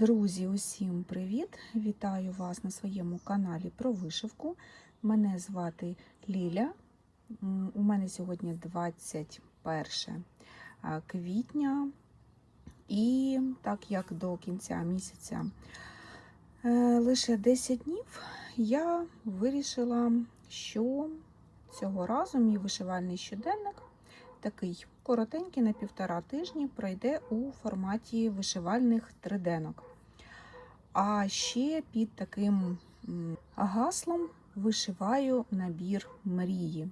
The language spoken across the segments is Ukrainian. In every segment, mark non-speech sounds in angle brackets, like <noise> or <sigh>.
Друзі, усім привіт! Вітаю вас на своєму каналі про вишивку. Мене звати Ліля. У мене сьогодні 21 квітня, і так як до кінця місяця е, лише 10 днів, я вирішила, що цього разу мій вишивальний щоденник такий коротенький на півтора тижні пройде у форматі вишивальних триденок. А ще під таким гаслом вишиваю набір мрії.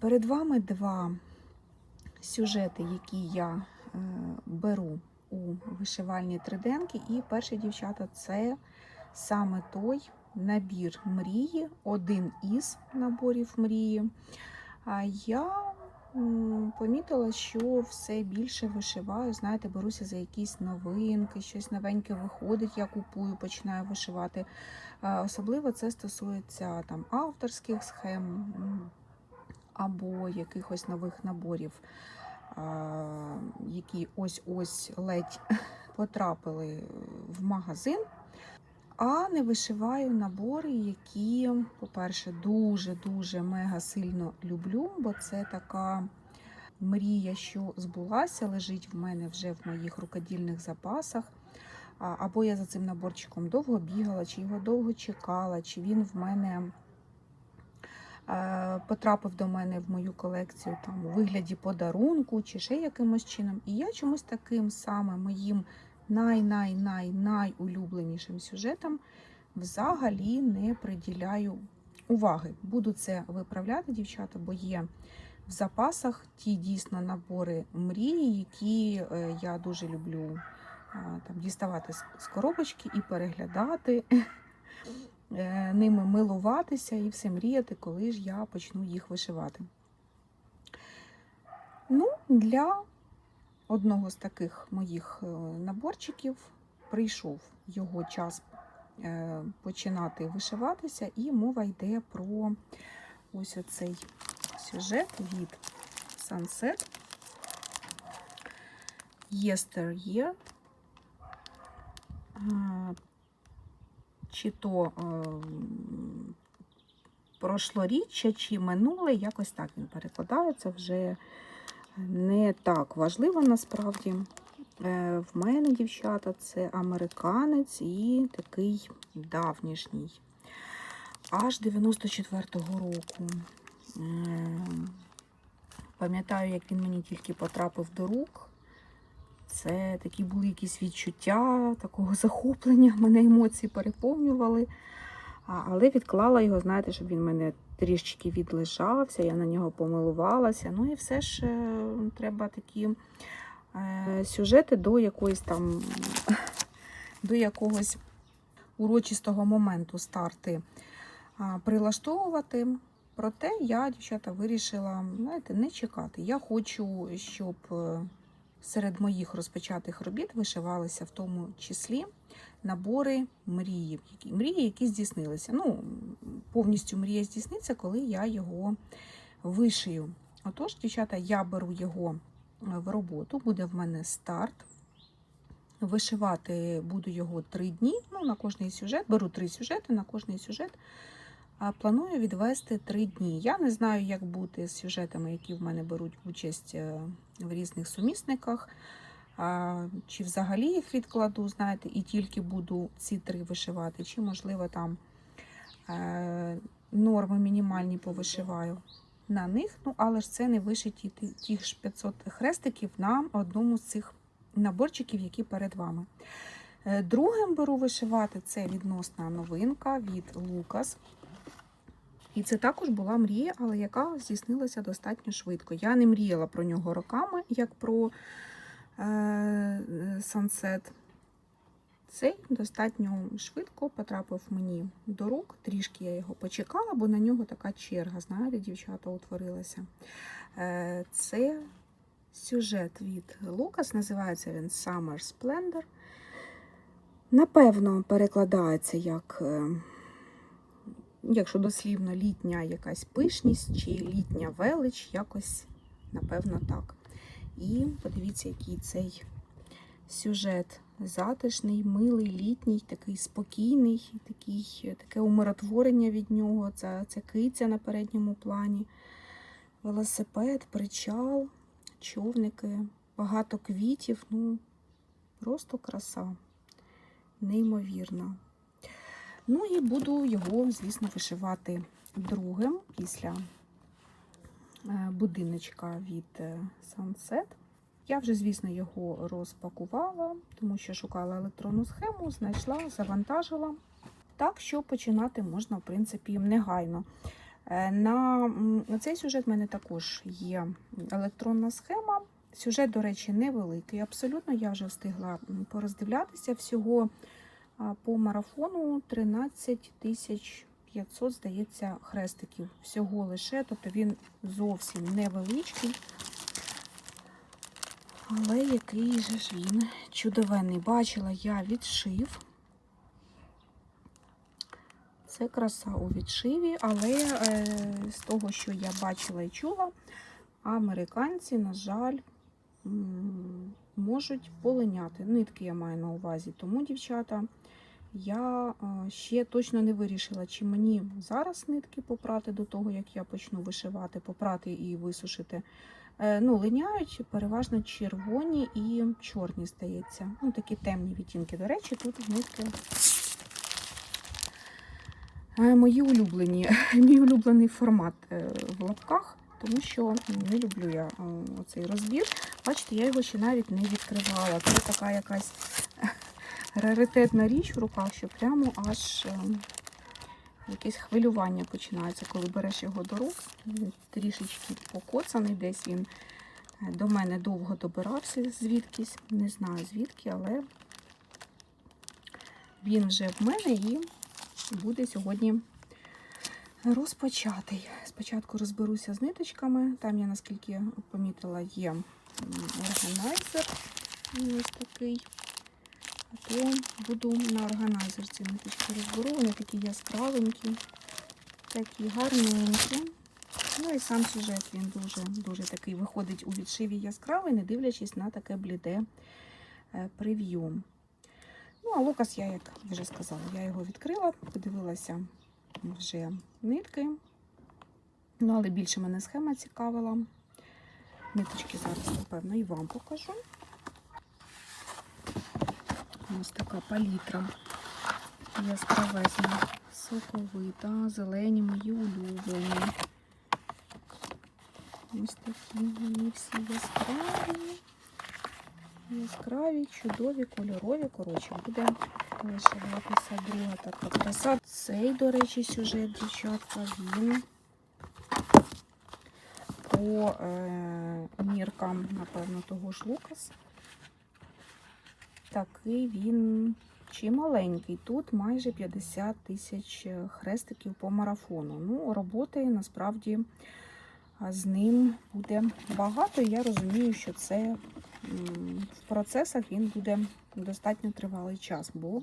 Перед вами два сюжети, які я е, беру у вишивальні триденки. І перші дівчата це саме той набір мрії, один із наборів мрії. Я помітила, що все більше вишиваю. Знаєте, беруся за якісь новинки, щось новеньке виходить, я купую, починаю вишивати. Особливо це стосується там авторських схем або якихось нових наборів, які ось-ось ледь <laughs> потрапили в магазин. А не вишиваю набори, які, по-перше, дуже-дуже мега сильно люблю, бо це така мрія, що збулася, лежить в мене вже в моїх рукодільних запасах. Або я за цим наборчиком довго бігала, чи його довго чекала, чи він в мене е, потрапив до мене в мою колекцію там, у вигляді подарунку, чи ще якимось чином. І я чомусь таким саме моїм най-най-най-найулюбленішим сюжетам взагалі не приділяю уваги. Буду це виправляти, дівчата, бо є в запасах ті дійсно набори мрії, які е, я дуже люблю там, діставати з- коробочки і переглядати, <laughs> е, ними милуватися і все мріяти, коли ж я почну їх вишивати. Ну, для одного з таких моїх е, наборчиків прийшов його час е, починати вишиватися, і мова йде про ось оцей сюжет від Sunset Yesteryear. Чи то е, прошлоріччя, чи минуле, якось так він перекладається вже не так важливо насправді. Е, В мене, дівчата, це американець і такий давнішній. Аж 94-го року. Е, Пам'ятаю, як він мені тільки потрапив до рук. Це такі були якісь відчуття, такого захоплення, <laughs> мене емоції переповнювали. Але відклала його, знаєте, щоб він мене трішечки відлежався, я на нього помилувалася. Ну і все ж е, треба такі е, сюжети до якоїсь там <laughs> до якогось урочистого моменту старти прилаштовувати. Проте я, дівчата, вирішила знаєте, не чекати. Я хочу, щоб е, серед моїх розпочатих робіт вишивалися в тому числі набори мрії, мрії, які здійснилися. Ну, повністю мрія здійсниться, коли я його вишию. Отож, дівчата, я беру його е, в роботу, буде в мене старт. Вишивати буду його три дні. Ну, на кожний сюжет. Беру три сюжети, на кожний сюжет. Планую відвести три дні. Я не знаю, як бути з сюжетами, які в мене беруть участь е, в різних сумісниках. Чи взагалі їх відкладу, знаєте, і тільки буду ці три вишивати, чи, можливо, там е, норми мінімальні повишиваю на них. Ну, але ж це не вишиті ті- тих ж 500 хрестиків на одному з цих наборчиків, які перед вами. Е, Другим беру вишивати це відносна новинка від Лукас. І це також була мрія, але яка здійснилася достатньо швидко. Я не мріяла про нього роками, як про Sunset. Цей достатньо швидко потрапив мені до рук. Трішки я його почекала, бо на нього така черга, знаєте, дівчата утворилася. Е, Це сюжет від Лукас, називається він Summer Splendor. Напевно, перекладається як, е, якщо дослівно, літня якась пишність чи літня велич, якось, напевно, так. І подивіться, який цей сюжет затишний, милий, літній, такий спокійний, такий, таке умиротворення від нього. Це, це киця на передньому плані, велосипед, причал, човники, багато квітів. Ну, просто краса, неймовірна. Ну і буду його, звісно, вишивати другим після будиночка від е, Sunset. Я вже, звісно, його розпакувала, тому що шукала електронну схему, знайшла, завантажила. Так що починати можна, в принципі, негайно. Е, На цей сюжет в мене також є електронна схема. Сюжет, до речі, невеликий. Абсолютно я вже встигла пороздивлятися. Всього по марафону 13 тисяч 500, здається, хрестиків. Всього лише, тобто він зовсім невеличкий. Але який же ж він чудовенний. Бачила я відшив. Це краса у відшиві, але е, з того, що я бачила і чула, американці, на жаль, можуть полиняти. Нитки я маю на увазі. Тому, дівчата, я е, ще точно не вирішила, чи мені зараз нитки попрати до того, як я почну вишивати, попрати і висушити. Е, Ну, линяють переважно червоні і чорні, здається. Ну, такі темні відтінки. До речі, тут нитки Е, мої улюблені, <laughs> мій улюблений формат в лапках, тому що не люблю я оцей розбір. Бачите, я його ще навіть не відкривала. Це така якась раритетна річ в руках, що прямо аж е, якесь хвилювання починається, коли береш його до рук. Він трішечки покоцаний, десь він е, до мене довго добирався звідкись. Не знаю звідки, але він вже в мене і буде сьогодні розпочатий. Спочатку розберуся з ниточками. Там я, наскільки помітила, є органайзер ось такий. То буду на органайзер ці ниточки розберу. Вони такі яскравенькі, такі гарненькі. Ну і сам сюжет він дуже, дуже такий виходить у відшиві яскравий, не дивлячись на таке бліде е, прев'ю. Ну, а лукас, я, як вже сказала, я його відкрила, подивилася вже нитки. Ну, але більше мене схема цікавила. Ниточки зараз, напевно, і вам покажу. Ось така палітра яскравезна, соковита, зелені мої улюблені. Ось такі вони всі яскраві. Яскраві, чудові, кольорові. Коротше, буде вишиватися друга така краса. Цей, до речі, сюжет, дівчатка, він по е, міркам, напевно, того ж Лукас. Такий він чималенький. Тут майже 50 тисяч хрестиків по марафону. Ну, роботи насправді з ним буде багато. Я розумію, що це в процесах він буде достатньо тривалий час, бо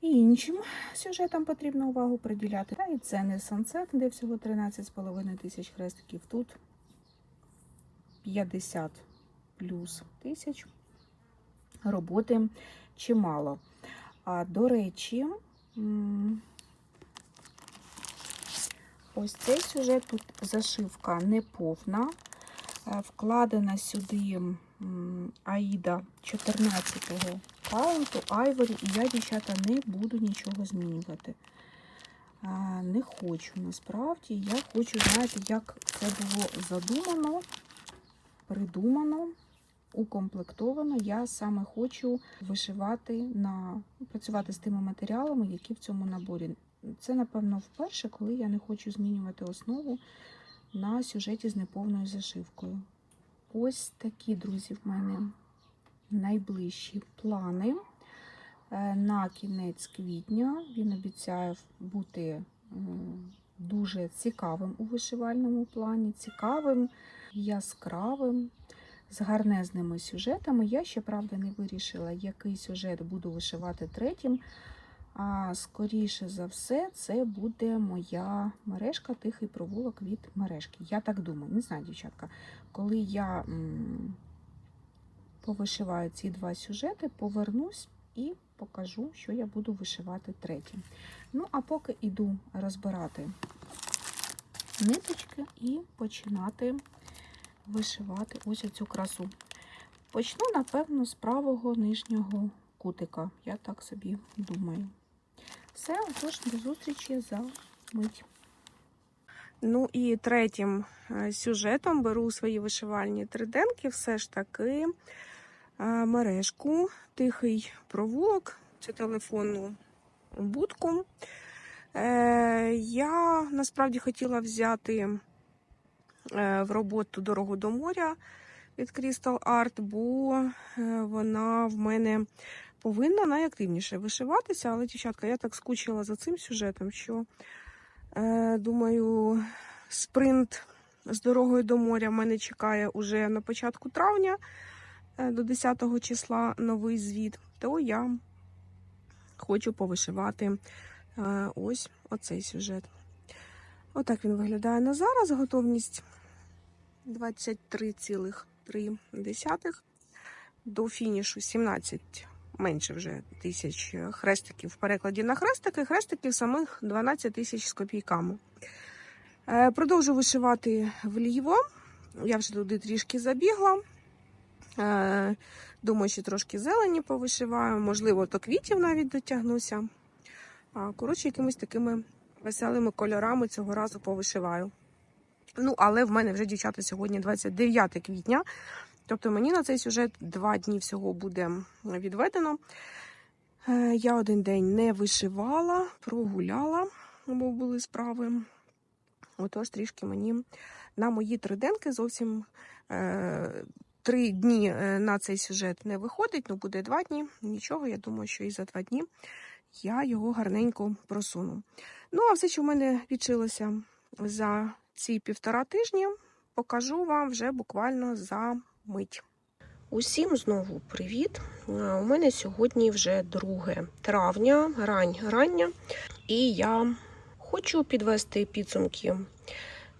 і іншим сюжетам потрібно увагу приділяти. Та і це не Sunset, де всього 13,5 тисяч хрестиків. Тут 50 плюс тисяч роботи чимало. А до речі, ось цей сюжет тут зашивка не повна. Е, Вкладена сюди Аїда 14-го каунту, Айворі, і я, дівчата, не буду нічого змінювати. Е, Не хочу насправді. Я хочу, знаєте, як це було задумано, придумано укомплектовано. Я саме хочу вишивати на працювати з тими матеріалами, які в цьому наборі. Це, напевно, вперше, коли я не хочу змінювати основу на сюжеті з неповною зашивкою. Ось такі, друзі, в мене найближчі плани. Е, На кінець квітня він обіцяє бути дуже цікавим у вишивальному плані, цікавим, яскравим з гарнезними сюжетами. Я ще, правда, не вирішила, який сюжет буду вишивати третім. А скоріше за все, це буде моя мережка Тихий провулок від мережки. Я так думаю, не знаю, дівчатка. Коли я повишиваю ці два сюжети, повернусь і покажу, що я буду вишивати третім. Ну, а поки йду розбирати ниточки і починати вишивати ось цю красу. Почну, напевно, з правого нижнього кутика. Я так собі думаю. Все, отож, до зустрічі за мить. Ну і третім е, сюжетом беру свої вишивальні триденки все ж таки е, мережку, тихий провулок чи телефонну будку. Е, Я насправді хотіла взяти в роботу дорогу до моря від Crystal Art, бо е, вона в мене повинна найактивніше вишиватися. Але, дівчатка, я так скучила за цим сюжетом, що Е, Думаю, спринт з дорогою до моря мене чекає уже на початку травня, е, до 10 числа новий звіт. То я хочу повишивати е, ось оцей сюжет. Отак він виглядає на зараз. Готовність 23,3 до фінішу 17 менше вже тисяч хрестиків в перекладі на хрестики, хрестиків самих 12 тисяч з копійками. Е, Продовжу вишивати вліво. Я вже туди трішки забігла. Е, Думаю, що трошки зелені повишиваю, можливо, до квітів навіть дотягнуся. Коротше, якимись такими веселими кольорами цього разу повишиваю. Ну, але в мене вже, дівчата, сьогодні 29 квітня. Тобто мені на цей сюжет два дні всього буде відведено. Е, Я один день не вишивала, прогуляла, бо були справи. Отож, трішки мені на мої триденки зовсім е, три дні е, на цей сюжет не виходить, ну буде два дні. Нічого, я думаю, що і за два дні я його гарненько просуну. Ну, а все, що в мене відчилося за ці півтора тижні, покажу вам вже буквально за мить. Усім знову привіт! У мене сьогодні вже 2 травня, рань рання, і я хочу підвести підсумки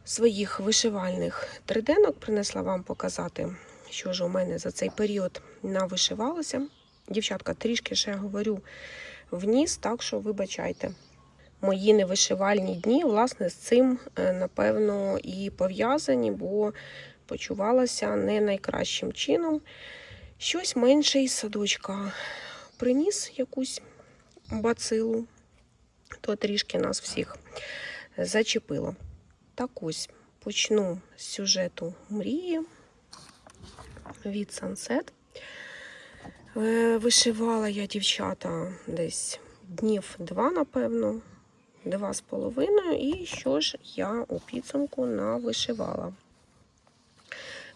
своїх вишивальних триденок. Принесла вам показати, що ж у мене за цей період навишивалося. Дівчатка, трішки ще говорю вніс, так що вибачайте. Мої невишивальні дні, власне, з цим, е, напевно, і пов'язані, бо почувалася не найкращим чином. Щось менше із садочка приніс якусь бацилу, то трішки нас всіх зачепило. Так ось почну з сюжету мрії від. Е, Вишивала я дівчата десь днів два, напевно, два з половиною. І що ж я у підсумку навишивала?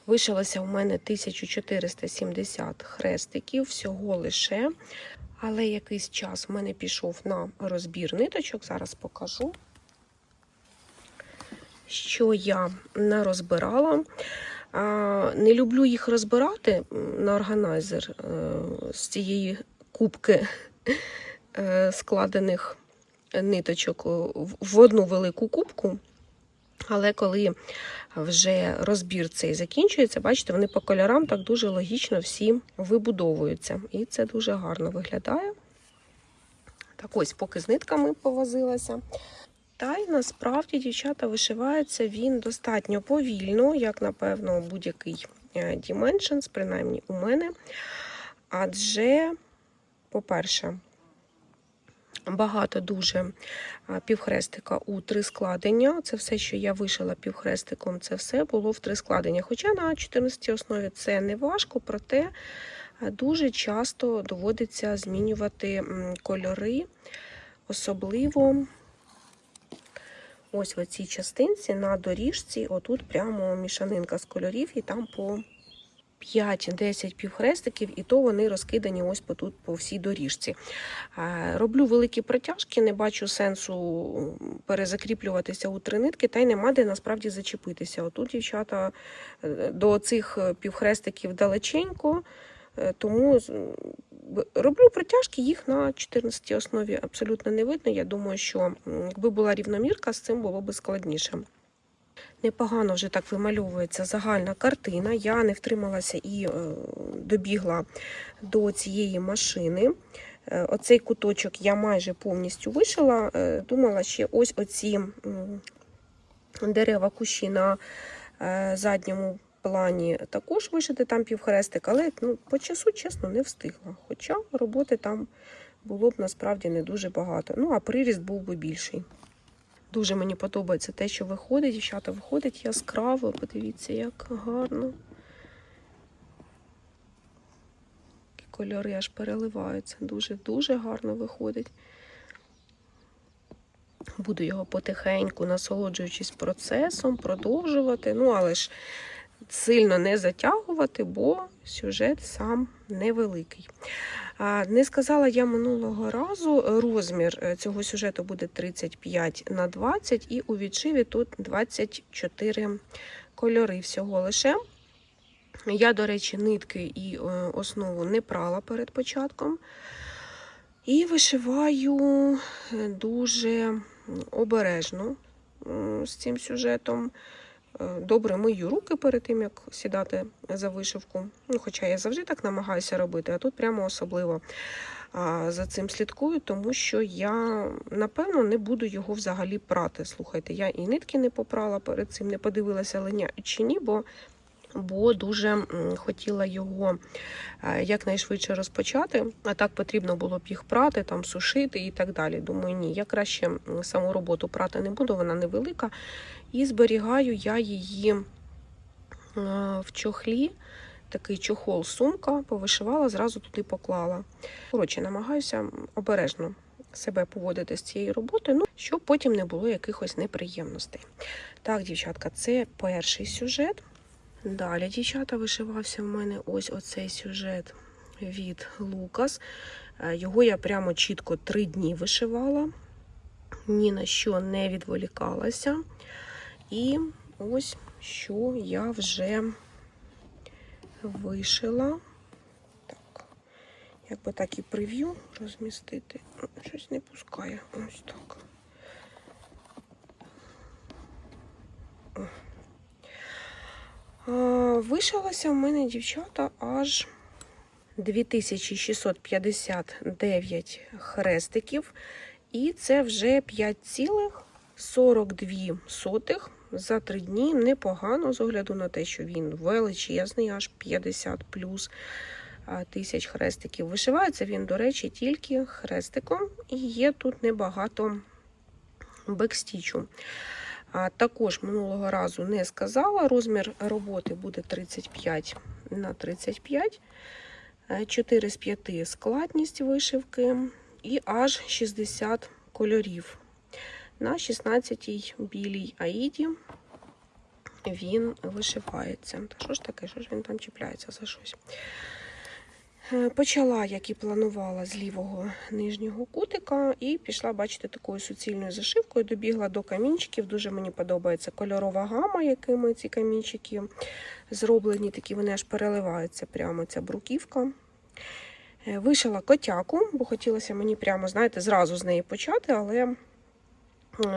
Вишилося у мене 1470 хрестиків, всього лише. Але якийсь час в мене пішов на розбір ниточок. Зараз покажу, що я нарозбирала. А, Не люблю їх розбирати на органайзер е, з цієї кубки е, складених ниточок в- одну велику кубку. Але коли вже розбір цей закінчується, бачите, вони по кольорам так дуже логічно всі вибудовуються. І це дуже гарно виглядає. Так ось, поки з нитками повозилася. Та й насправді, дівчата, вишивається він достатньо повільно, як, напевно, будь-який е, Dimensions, принаймні у мене. Адже, по-перше, багато дуже півхрестика у три складення. Це все, що я вишила півхрестиком, це все було в три складення. Хоча на 14 основі це не важко, проте дуже часто доводиться змінювати кольори, особливо. Ось в цій частинці на доріжці, отут прямо мішанинка з кольорів, і там по 5-10 півхрестиків, і то вони розкидані ось по тут по всій доріжці. Е, Роблю великі протяжки, не бачу сенсу перезакріплюватися у три нитки, та й нема де насправді зачепитися. Отут, дівчата, е, до цих півхрестиків далеченько, е, тому роблю протяжки, їх на 14 основі абсолютно не видно. Я думаю, що якби була рівномірка, з цим було б складніше. Непогано вже так вимальовується загальна картина. Я не втрималася і е, добігла до цієї машини. Е, Оцей куточок я майже повністю вишила. Е, Думала ще ось оці дерева кущі на задньому плані також вишити там півхрестик, але ну, по часу, чесно, не встигла. Хоча роботи там було б насправді не дуже багато. Ну, а приріст був би більший. Дуже мені подобається те, що виходить. Дівчата виходить яскраво. Подивіться, як гарно. І Кольори аж переливаються. Дуже-дуже гарно виходить. Буду його потихеньку, насолоджуючись процесом, продовжувати. Ну, але ж сильно не затягувати, бо сюжет сам невеликий. Не сказала я минулого разу, розмір е, цього сюжету буде 35 на 20 і у відшиві тут 24 кольори всього лише. Я, до речі, нитки і е, основу не прала перед початком. І вишиваю е, дуже обережно з цим сюжетом. Е, Добре мию руки перед тим, як сідати за вишивку. Ну, хоча я завжди так намагаюся робити, а тут прямо особливо за цим слідкую, тому що я напевно не буду його взагалі прати. Слухайте, я і нитки не попрала перед цим, не подивилася линя чи ні, бо, бо дуже хотіла його е, якнайшвидше розпочати. А так потрібно було б їх прати, там сушити і так далі. Думаю, ні, я краще саму роботу прати не буду, вона невелика. І зберігаю я її е, в чохлі. Такий чохол сумка, повишивала, зразу туди поклала. Коротше, намагаюся обережно себе поводити з цією роботою, ну, щоб потім не було якихось неприємностей. Так, дівчатка, це перший сюжет. Далі, дівчата, вишивався в мене ось оцей сюжет від Лукас. Е, Його я прямо чітко три дні вишивала, ні на що не відволікалася. І ось що я вже вишила. Так, як би так і прев'ю розмістити. Щось не пускає. Ось так. А, Вишилася в мене дівчата аж 2659 хрестиків. І це вже 5,42 за три дні. Непогано з огляду на те, що він величезний, аж 50 плюс тисяч хрестиків. Вишивається він, до речі, тільки хрестиком, і є тут небагато бекстічу. Також минулого разу не сказала, розмір роботи буде 35 на 35, 4 з 5 складність вишивки і аж 60 кольорів. На 16-й білій аїді він вишивається. Та що ж таке, що ж він там чіпляється за щось? Е, Почала, як і планувала, з лівого нижнього кутика, і пішла, бачите, такою суцільною зашивкою. Добігла до камінчиків. Дуже мені подобається кольорова гама, якими ці камінчики зроблені. Такі вони аж переливаються прямо ця бруківка. Е, Вишила котяку, бо хотілося мені прямо, знаєте, зразу з неї почати, але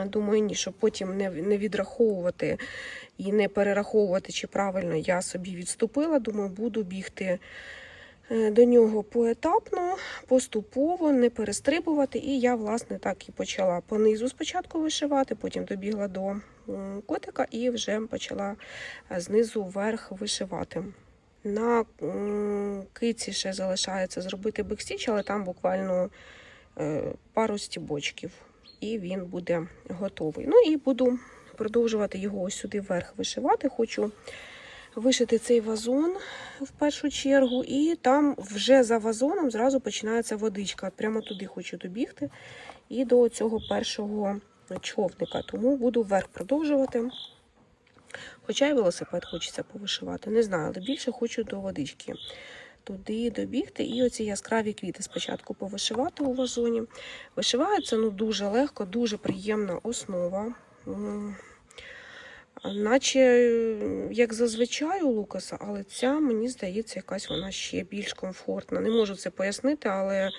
думаю, ні, щоб потім не, не відраховувати і не перераховувати, чи правильно я собі відступила. Думаю, буду бігти до нього поетапно, поступово, не перестрибувати. І я, власне, так і почала понизу спочатку вишивати, потім добігла до котика і вже почала е, знизу вверх вишивати. На киці ще залишається зробити бекстіч, але там буквально е, пару стібочків, і він буде готовий. Ну і буду продовжувати його ось сюди вверх вишивати. Хочу вишити цей вазон в першу чергу, і там вже за вазоном зразу починається водичка. Прямо туди хочу добігти і до цього першого човника. Тому буду вверх продовжувати. Хоча й велосипед хочеться повишивати. Не знаю, але більше хочу до водички. Туди добігти і оці яскраві квіти спочатку повишивати у вазоні. Вишивається ну, дуже легко, дуже приємна основа. Наче як зазвичай у Лукаса, але ця, мені здається, якась вона ще більш комфортна. Не можу це пояснити, але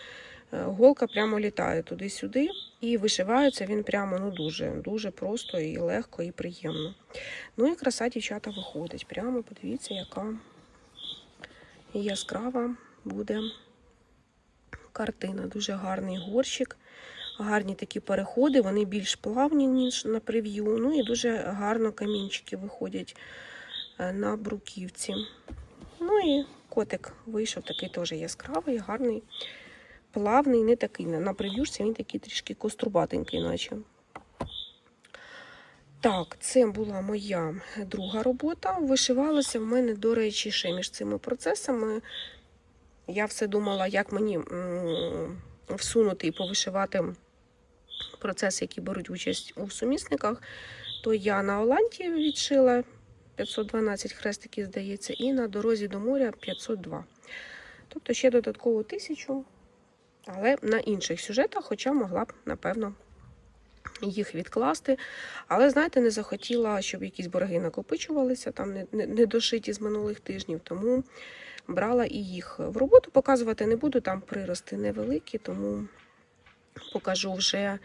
Е, Голка прямо літає туди-сюди і вишивається він прямо ну дуже, дуже просто і легко, і приємно. Ну і краса дівчата виходить. Прямо подивіться, яка яскрава буде картина. Дуже гарний горщик, гарні такі переходи, вони більш плавні, ніж на прев'ю. Ну і дуже гарно камінчики виходять е, на бруківці. Ну і котик вийшов такий теж яскравий, гарний, плавний, не такий. На прев'юшці він такий трішки кострубатенький, наче. Так, це була моя друга робота. Вишивалася в мене, до речі, ще між цими процесами. Я все думала, як мені всунути і повишивати процеси, які беруть участь у сумісниках. То я на Оланті відшила 512 хрестиків, здається, і на дорозі до моря 502. Тобто ще додатково тисячу, але на інших сюжетах, хоча могла б, напевно, їх відкласти. Але, знаєте, не захотіла, щоб якісь борги накопичувалися, там не, не, не дошиті з минулих тижнів, тому брала і їх в роботу. Показувати не буду, там прирости невеликі, тому покажу вже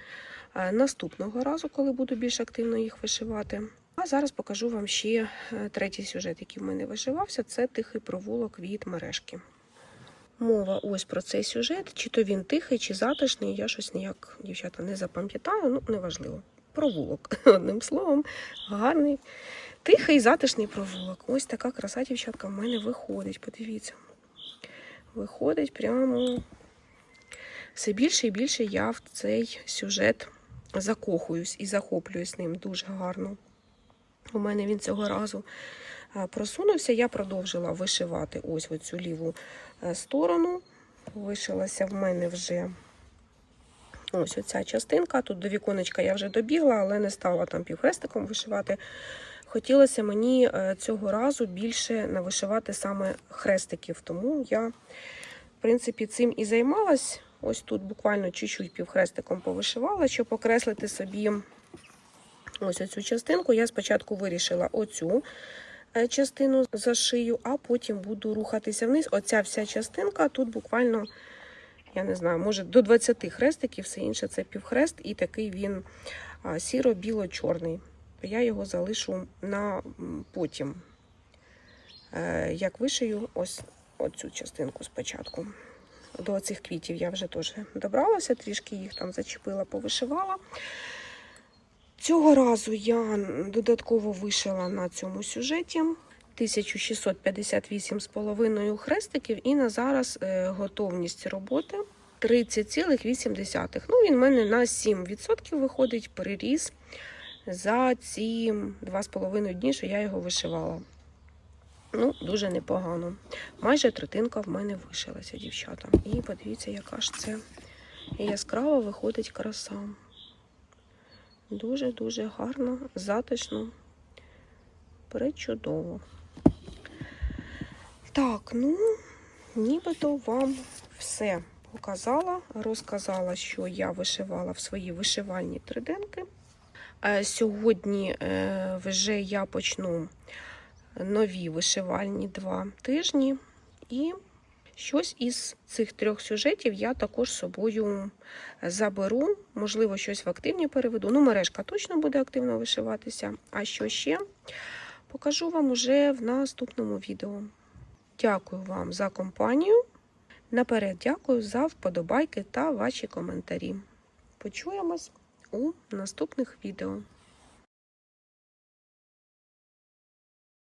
е, наступного разу, коли буду більш активно їх вишивати. А зараз покажу вам ще е, третій сюжет, який в мене вишивався. Це тихий провулок від мережки. Мова ось про цей сюжет. Чи то він тихий, чи затишний. Я щось ніяк, дівчата, не запам'ятаю, ну неважливо. Провулок, <laughs> одним словом, гарний, тихий, затишний провулок. Ось така краса, дівчатка, в мене виходить. Подивіться. Виходить прямо все більше і більше я в цей сюжет закохуюсь і захоплююсь ним дуже гарно. У мене він цього разу е, просунувся. Я продовжила вишивати ось оцю ліву е, сторону. Вишилася в мене вже ось оця частинка. Тут до віконечка я вже добігла, але не стала там півхрестиком вишивати. Хотілося мені е, цього разу більше навишивати саме хрестиків, тому я, в принципі, цим і займалась. Ось тут буквально чуть-чуть півхрестиком повишивала, щоб окреслити собі ось оцю частинку. Я спочатку вирішила оцю е, частину зашию, а потім буду рухатися вниз. Оця вся частинка тут буквально, я не знаю, може до 20 хрестиків, все інше це півхрест, і такий він сіро-біло-чорний. Я його залишу на потім. Е, Як вишию ось оцю частинку спочатку. До цих квітів я вже теж добралася, трішки їх там зачепила, повишивала. Цього разу я додатково вишила на цьому сюжеті 1658,5 хрестиків, і на зараз е, готовність роботи 30,8. Ну, він в мене на 7% виходить переріз за ці 2,5 дні, що я його вишивала. Ну, дуже непогано. Майже третинка в мене вишилася, дівчата. І подивіться, яка ж це яскрава виходить краса. Дуже-дуже гарно, затишно, пречудово. Так, ну, нібито вам все показала, розказала, що я вишивала в свої вишивальні триденки. Е, Сьогодні е, вже я почну нові вишивальні два тижні. І щось із цих трьох сюжетів я також собою заберу. Можливо, щось в активні переведу. Ну, мережка точно буде активно вишиватися. А що ще? Покажу вам уже в наступному відео. Дякую вам за компанію. Наперед дякую за вподобайки та ваші коментарі. Почуємось у наступних відео.